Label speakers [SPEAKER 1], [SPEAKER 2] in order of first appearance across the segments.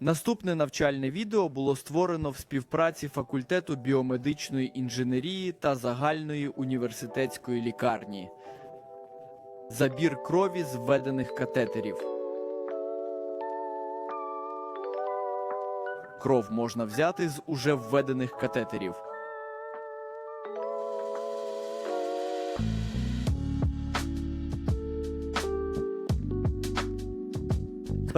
[SPEAKER 1] Наступне навчальне відео було створено в співпраці факультету біомедичної інженерії та загальної університетської лікарні. Забір крові з введених катетерів. Кров можна взяти з уже введених катетерів.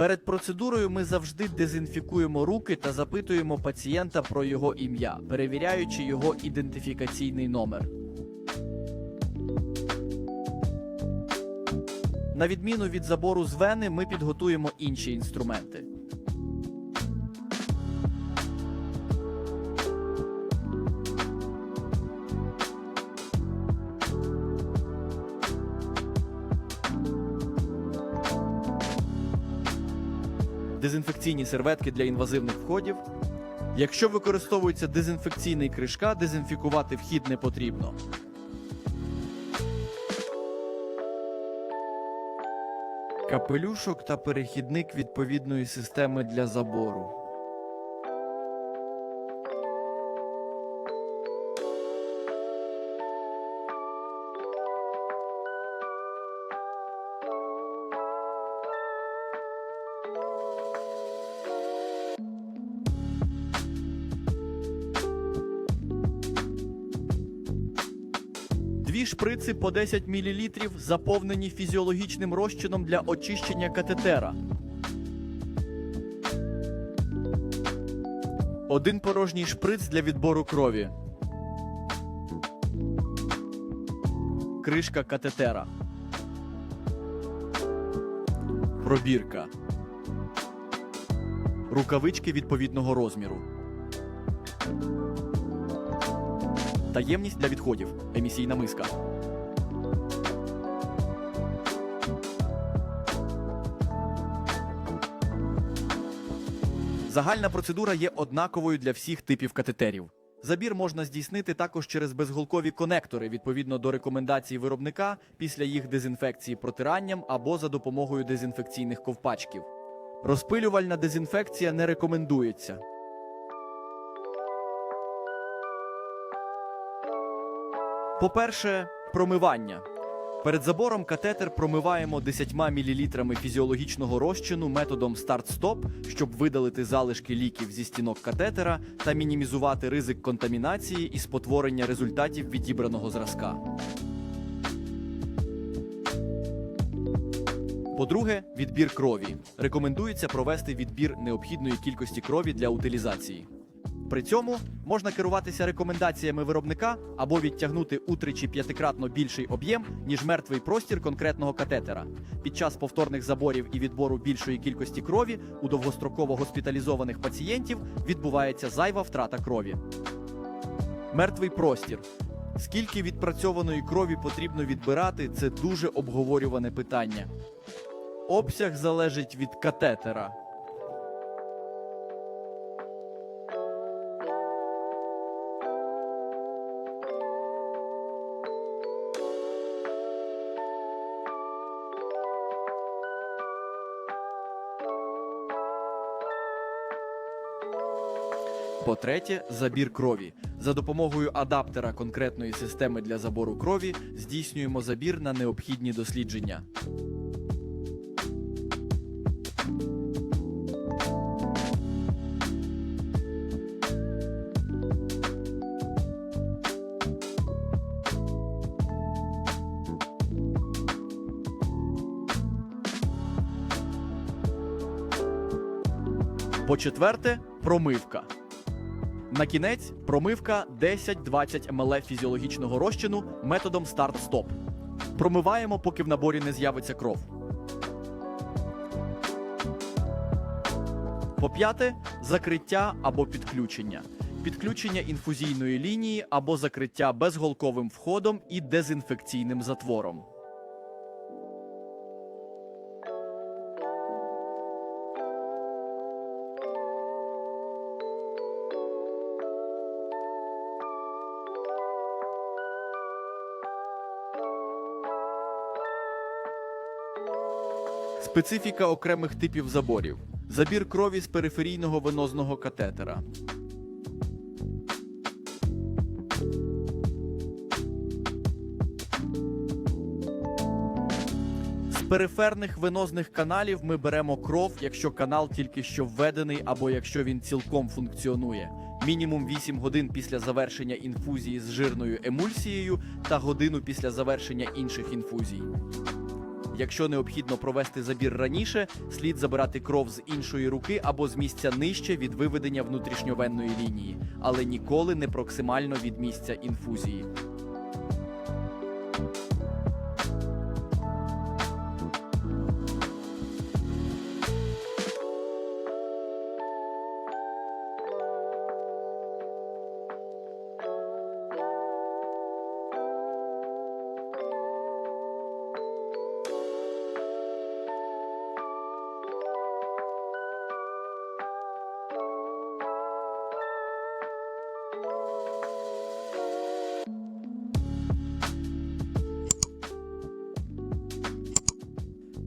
[SPEAKER 1] Перед процедурою ми завжди дезінфікуємо руки та запитуємо пацієнта про його ім'я, перевіряючи його ідентифікаційний номер. На відміну від забору з вени, ми підготуємо інші інструменти. Дезінфекційні серветки для інвазивних входів. Якщо використовується дезінфекційний кришка, дезінфікувати вхід не потрібно. Капелюшок та перехідник відповідної системи для забору. Дві шприци по 10 мл заповнені фізіологічним розчином для очищення катетера. Один порожній шприц для відбору крові. Кришка катетера. Пробірка. Рукавички відповідного розміру. Таємність для відходів. Емісійна миска. Загальна процедура є однаковою для всіх типів катетерів. Забір можна здійснити також через безголкові конектори відповідно до рекомендацій виробника після їх дезінфекції протиранням або за допомогою дезінфекційних ковпачків. Розпилювальна дезінфекція не рекомендується. По-перше, промивання. Перед забором катетер промиваємо 10 мл фізіологічного розчину методом старт-стоп, щоб видалити залишки ліків зі стінок катетера та мінімізувати ризик контамінації і спотворення результатів відібраного зразка. По-друге, відбір крові. Рекомендується провести відбір необхідної кількості крові для утилізації. При цьому можна керуватися рекомендаціями виробника або відтягнути утричі п'ятикратно більший об'єм, ніж мертвий простір конкретного катетера. Під час повторних заборів і відбору більшої кількості крові у довгостроково госпіталізованих пацієнтів відбувається зайва втрата крові. Мертвий простір. Скільки відпрацьованої крові потрібно відбирати, це дуже обговорюване питання. Обсяг залежить від катетера. По-третє, забір крові. За допомогою адаптера конкретної системи для забору крові здійснюємо забір на необхідні дослідження. По-четверте, промивка. На кінець промивка 10-20 мл фізіологічного розчину методом старт-стоп. Промиваємо, поки в наборі не з'явиться кров. По п'яте закриття або підключення. Підключення інфузійної лінії або закриття безголковим входом і дезінфекційним затвором. Специфіка окремих типів заборів. Забір крові з периферійного венозного катетера. З периферних венозних каналів ми беремо кров, якщо канал тільки що введений або якщо він цілком функціонує. Мінімум 8 годин після завершення інфузії з жирною емульсією та годину після завершення інших інфузій. Якщо необхідно провести забір раніше, слід забирати кров з іншої руки або з місця нижче від виведення внутрішньовенної лінії, але ніколи не проксимально від місця інфузії.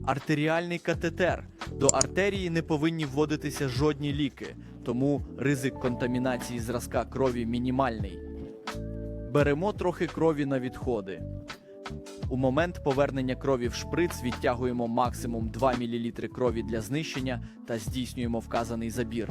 [SPEAKER 1] Артеріальний катетер. До артерії не повинні вводитися жодні ліки, тому ризик контамінації зразка крові мінімальний. Беремо трохи крові на відходи. У момент повернення крові в шприц відтягуємо максимум 2 мл крові для знищення та здійснюємо вказаний забір.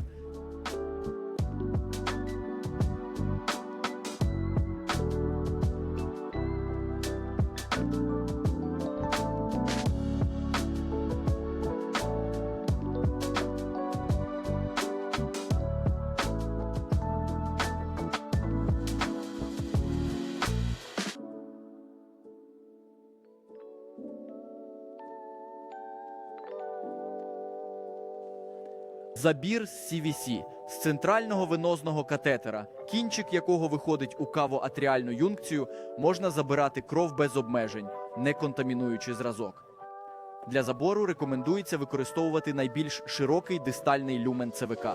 [SPEAKER 1] Забір з CVC з центрального венозного катетера, кінчик якого виходить у кавоатріальну юнкцію, можна забирати кров без обмежень, не контамінуючи зразок. Для забору рекомендується використовувати найбільш широкий дистальний люмен ЦВК.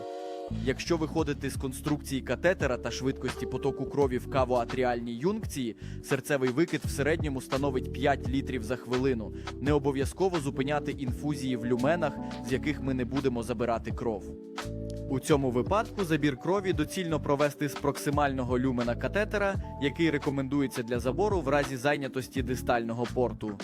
[SPEAKER 1] Якщо виходити з конструкції катетера та швидкості потоку крові в кавоатріальній юнкції, серцевий викид в середньому становить 5 літрів за хвилину. Не обов'язково зупиняти інфузії в люменах, з яких ми не будемо забирати кров. У цьому випадку забір крові доцільно провести з проксимального люмена катетера, який рекомендується для забору в разі зайнятості дистального порту.